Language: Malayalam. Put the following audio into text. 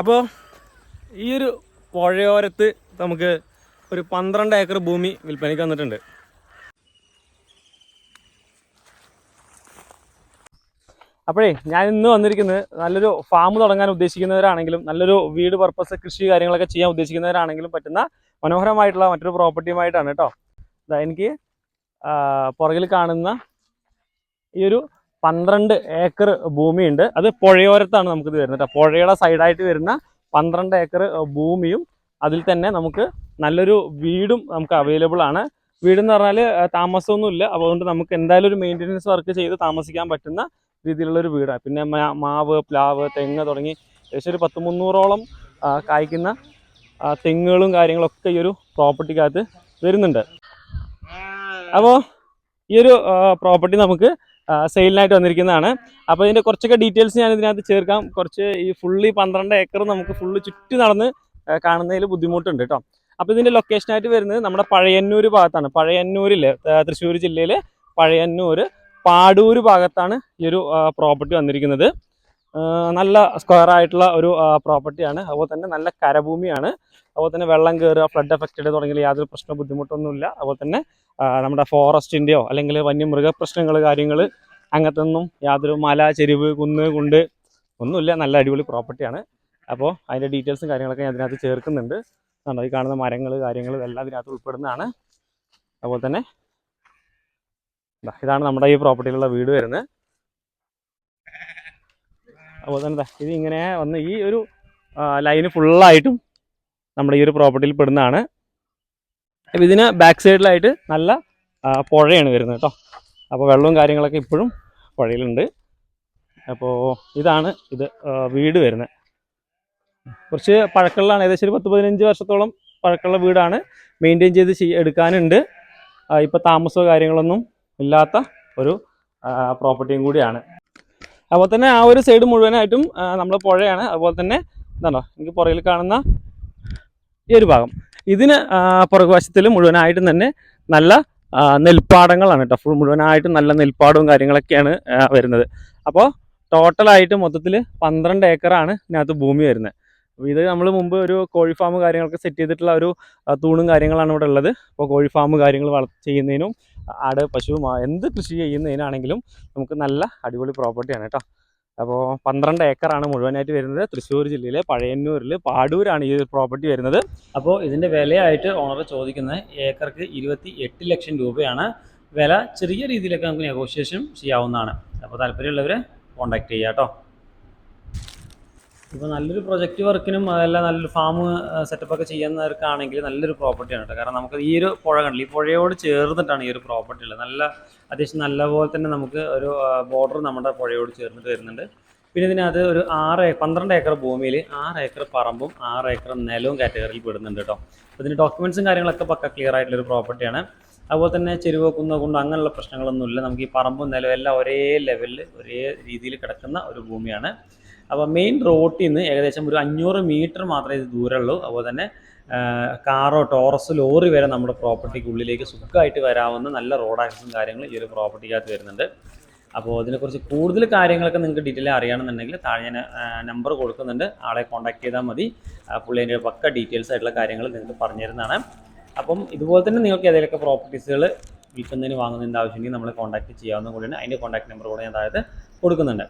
അപ്പോൾ ഈ ഒരു പുഴയോരത്ത് നമുക്ക് ഒരു പന്ത്രണ്ട് ഏക്കർ ഭൂമി വിൽപ്പനയ്ക്ക് വന്നിട്ടുണ്ട്. അപ്പോഴേ ഞാൻ ഇന്ന് വന്നിരിക്കുന്നത് നല്ലൊരു ഫാം തുടങ്ങാൻ ഉദ്ദേശിക്കുന്നവരാണെങ്കിലും നല്ലൊരു വീട് പർപ്പസ് കൃഷി കാര്യങ്ങളൊക്കെ ചെയ്യാൻ ഉദ്ദേശിക്കുന്നവരാണെങ്കിലും പറ്റുന്ന മനോഹരമായിട്ടുള്ള മറ്റൊരു പ്രോപ്പർട്ടിയുമായിട്ടാണ് കേട്ടോ. ഇതാ എനിക്ക് പുറകിൽ കാണുന്ന ഈ ഒരു പന്ത്രണ്ട് ഏക്കർ ഭൂമിയുണ്ട്. അത് പുഴയോരത്താണ് നമുക്കിത് വരുന്നത്. പുഴയുടെ സൈഡായിട്ട് വരുന്ന പന്ത്രണ്ട് ഏക്കർ ഭൂമിയും അതിൽ തന്നെ നമുക്ക് നല്ലൊരു വീടും നമുക്ക് അവൈലബിൾ ആണ്. വീടെന്ന് പറഞ്ഞാൽ താമസമൊന്നുമില്ല. അതുകൊണ്ട് നമുക്ക് എന്തായാലും ഒരു മെയിന്റെനൻസ് വർക്ക് ചെയ്ത് താമസിക്കാൻ പറ്റുന്ന രീതിയിലുള്ള ഒരു വീടാണ് പിന്നെ മാവ് പ്ലാവ് തെങ്ങ് തുടങ്ങി ഏകദേശം ഒരു പത്ത് മുന്നൂറോളം കായ്ക്കുന്ന തെങ്ങുകളും കാര്യങ്ങളൊക്കെ ഈ ഒരു പ്രോപ്പർട്ടിക്കകത്ത് വരുന്നുണ്ട്. അപ്പോൾ ഈ ഒരു പ്രോപ്പർട്ടി നമുക്ക് സെയിലിനായിട്ട് വന്നിരിക്കുന്നതാണ്. അപ്പോൾ ഇതിന്റെ കുറച്ചൊക്കെ ഡീറ്റെയിൽസ് ഞാൻ ഇതിനകത്ത് ചേർക്കാം. കുറച്ച് ഈ ഫുള്ളി പന്ത്രണ്ട് ഏക്കർ നമുക്ക് ഫുള്ള് ചുറ്റി നടന്ന് കാണുന്നതിൽ ബുദ്ധിമുട്ടുണ്ട് കേട്ടോ അപ്പോൾ ഇതിന്റെ ലൊക്കേഷനായിട്ട് വരുന്നത് നമ്മുടെ പഴയന്നൂർ ഭാഗത്താണ്. പഴയന്നൂരിൽ തൃശ്ശൂർ ജില്ലയിൽ പഴയന്നൂർ പാടൂർ ഭാഗത്താണ് ഈ ഒരു പ്രോപ്പർട്ടി വന്നിരിക്കുന്നത്. നല്ല സ്ക്വയർ ആയിട്ടുള്ള ഒരു പ്രോപ്പർട്ടിയാണ് അതുപോലെ തന്നെ നല്ല കരഭൂമിയാണ്. അതുപോലെ തന്നെ വെള്ളം കയറുക ഫ്ലഡ് എഫക്റ്റഡ് തുടങ്ങിയ യാതൊരു പ്രശ്ന ബുദ്ധിമുട്ടൊന്നുമില്ല. അതുപോലെ തന്നെ നമ്മുടെ ഫോറസ്റ്റിന്റെയോ അല്ലെങ്കിൽ വന്യമൃഗ പ്രശ്നങ്ങൾ കാര്യങ്ങൾ അങ്ങനത്തെ ഒന്നും യാതൊരു മല ചെരുവ് കുന്ന് കുണ്ട് ഒന്നുമില്ല. നല്ല അടിപൊളി പ്രോപ്പർട്ടിയാണ് അപ്പോൾ അതിന്റെ ഡീറ്റെയിൽസും കാര്യങ്ങളൊക്കെ ഞാൻ അതിനകത്ത് ചേർക്കുന്നുണ്ട്. കണ്ടോ ഈ കാണുന്ന മരങ്ങൾ കാര്യങ്ങൾ ഇതെല്ലാം ഇതിനകത്ത് ഉൾപ്പെടുന്നതാണ്. അതുപോലെ തന്നെ ഇതാണ് നമ്മുടെ ഈ പ്രോപ്പർട്ടിയിലുള്ള വീട് വരുന്നത്. അതുപോലെ തന്നെ ഇത് ഇങ്ങനെ വന്ന് ഈ ഒരു ലൈന് ഫുള്ളായിട്ടും നമ്മുടെ ഈ ഒരു പ്രോപ്പർട്ടിയിൽ പെടുന്നതാണ്. അപ്പോൾ ഇതിന് ബാക്ക് സൈഡിലായിട്ട് നല്ല പുഴയാണ് വരുന്നത് കേട്ടോ. അപ്പോൾ വെള്ളവും കാര്യങ്ങളൊക്കെ ഇപ്പോഴും പുഴയിലുണ്ട്. അപ്പോൾ ഇതാണ് ഇത് വീട് വരുന്നത്. കുറച്ച് പഴക്കമുള്ളതാണ് ഏകദേശം ഒരു പത്ത് പതിനഞ്ച് വർഷത്തോളം പഴക്കമുള്ള വീടാണ്. മെയിന്റെയിൻ ചെയ്ത് എടുക്കാനുണ്ട്. ഇപ്പോൾ താമസമോ കാര്യങ്ങളൊന്നും ഇല്ലാത്ത ഒരു പ്രോപ്പർട്ടിയും കൂടിയാണ്. അതുപോലെ തന്നെ ആ ഒരു സൈഡ് മുഴുവനായിട്ടും നമ്മൾ പുഴയാണ്. അതുപോലെ തന്നെ എന്താണോ എനിക്ക് പുറകിൽ കാണുന്ന ഈ ഒരു ഭാഗം. ഇതിന് പുറകുവശത്തിൽ മുഴുവനായിട്ടും തന്നെ നല്ല നെൽപ്പാടങ്ങളാണ് കേട്ടോ. ഫുൾ മുഴുവനായിട്ടും നല്ല നെൽപ്പാടവും കാര്യങ്ങളൊക്കെയാണ് വരുന്നത്. അപ്പോൾ ടോട്ടലായിട്ട് മൊത്തത്തിൽ പന്ത്രണ്ട് ഏക്കറാണ് ഇതിനകത്ത് ഭൂമി വരുന്നത്. ഇത് നമ്മൾ മുമ്പ് ഒരു കോഴി ഫാം കാര്യങ്ങളൊക്കെ സെറ്റ് ചെയ്തിട്ടുള്ള ഒരു തൂണും കാര്യങ്ങളാണ് ഇവിടെ ഉള്ളത്. അപ്പോൾ കോഴി ഫാം കാര്യങ്ങൾ വള ചെയ്യുന്നതിനും ആട് പശു എന്ത് കൃഷി ചെയ്യുന്നതിനാണെങ്കിലും നമുക്ക് നല്ല അടിപൊളി പ്രോപ്പർട്ടിയാണ് കേട്ടോ. അപ്പോൾ പന്ത്രണ്ട് ഏക്കറാണ് മുഴുവനായിട്ട് വരുന്നത്. തൃശ്ശൂർ ജില്ലയിലെ പഴയന്നൂരിൽ പാടൂരാണ് ഈ പ്രോപ്പർട്ടി വരുന്നത്. അപ്പോൾ ഇതിന്റെ വിലയായിട്ട് ഓണർ ചോദിക്കുന്നത് ഏക്കർക്ക് ഇരുപത്തി എട്ട് ലക്ഷം രൂപയാണ്. വില ചെറിയ രീതിയിലൊക്കെ നമുക്ക് നെഗോഷിയേഷൻ ചെയ്യാവുന്നതാണ്. അപ്പോൾ താല്പര്യമുള്ളവരെ കോൺടാക്ട് ചെയ്യാം കേട്ടോ. ഇപ്പോൾ നല്ലൊരു പ്രൊജക്റ്റ് വർക്കിനും അതെല്ലാം നല്ലൊരു ഫാം സെറ്റപ്പ് ഒക്കെ ചെയ്യുന്നവർക്കാണെങ്കിൽ നല്ലൊരു പ്രോപ്പർട്ടിയാണ് കേട്ടോ കാരണം നമുക്ക് ഈ ഒരു പുഴ കണ്ടില്ല? ഈ പുഴയോട് ചേർന്നിട്ടാണ് ഈ ഒരു പ്രോപ്പർട്ടി ഉള്ളത്. നല്ല അത്യാവശ്യം നല്ല പോലെ തന്നെ നമുക്ക് ഒരു ബോർഡർ നമ്മുടെ പുഴയോട് ചേർന്നിട്ട് വരുന്നുണ്ട്. പിന്നെ ഇതിനകത്ത് ഒരു ആറ് പന്ത്രണ്ട് ഏക്കർ ഭൂമിയിൽ ആറ് ഏക്കർ പറമ്പും ആറ് ഏക്കർ നിലവും കാറ്റഗറിയിൽ പെടുന്നുണ്ട് കേട്ടോ അപ്പോൾ ഇതിന്റെ ഡോക്യുമെൻസും കാര്യങ്ങളൊക്കെ പക്ക ക്ലിയർ ആയിട്ടുള്ളൊരു പ്രോപ്പർട്ടിയാണ് അതുപോലെ തന്നെ ചെരുവോ കുന്നോ അങ്ങനെയുള്ള പ്രശ്നങ്ങളൊന്നുമില്ല. നമുക്ക് ഈ പറമ്പും നിലവും എല്ലാം ഒരേ ലെവലിൽ ഒരേ രീതിയിൽ കിടക്കുന്ന ഒരു ഭൂമിയാണ്. അപ്പോൾ മെയിൻ റോട്ടിൽ നിന്ന് ഏകദേശം ഒരു അഞ്ഞൂറ് മീറ്റർ മാത്രമേ ഇത് ദൂരമുള്ളൂ. അതുപോലെ തന്നെ കാറോ ടോറസ് ലോറി വരെ നമ്മുടെ പ്രോപ്പർട്ടിക്ക് ഉള്ളിലേക്ക് സുഖമായിട്ട് വരാവുന്ന നല്ല റോഡ് ആക്സസും കാര്യങ്ങളും ഈ ഒരു പ്രോപ്പർട്ടിക്കകത്ത് വരുന്നുണ്ട്. അപ്പോൾ അതിനെക്കുറിച്ച് കൂടുതൽ കാര്യങ്ങളൊക്കെ നിങ്ങൾക്ക് ഡീറ്റെയിൽ അറിയണമെന്നുണ്ടെങ്കിൽ താഴെ ഞാൻ നമ്പർ കൊടുക്കുന്നുണ്ട്. ആളെ കോൺടാക്ട് ചെയ്താൽ മതി. പുള്ളി അതിന്റെ പക്ക ഡീറ്റെയിൽസ് ആയിട്ടുള്ള കാര്യങ്ങൾ നിങ്ങൾക്ക് പറഞ്ഞു തരുന്നതാണ്. അപ്പം ഇതുപോലെ തന്നെ നിങ്ങൾക്ക് ഏതെങ്കിലുമൊക്കെ പ്രോപ്പർട്ടീസുകൾ വിൽക്കുന്നതിന് വാങ്ങുന്നതിന്റെ ആവശ്യമെങ്കിൽ നമ്മളെ കോൺടാക്ട് ചെയ്യാവുന്ന കൂടിയാണ്. അതിന്റെ കോൺടാക്ട് നമ്പർ കൂടെ ഞാൻ താഴത്ത് കൊടുക്കുന്നുണ്ട്.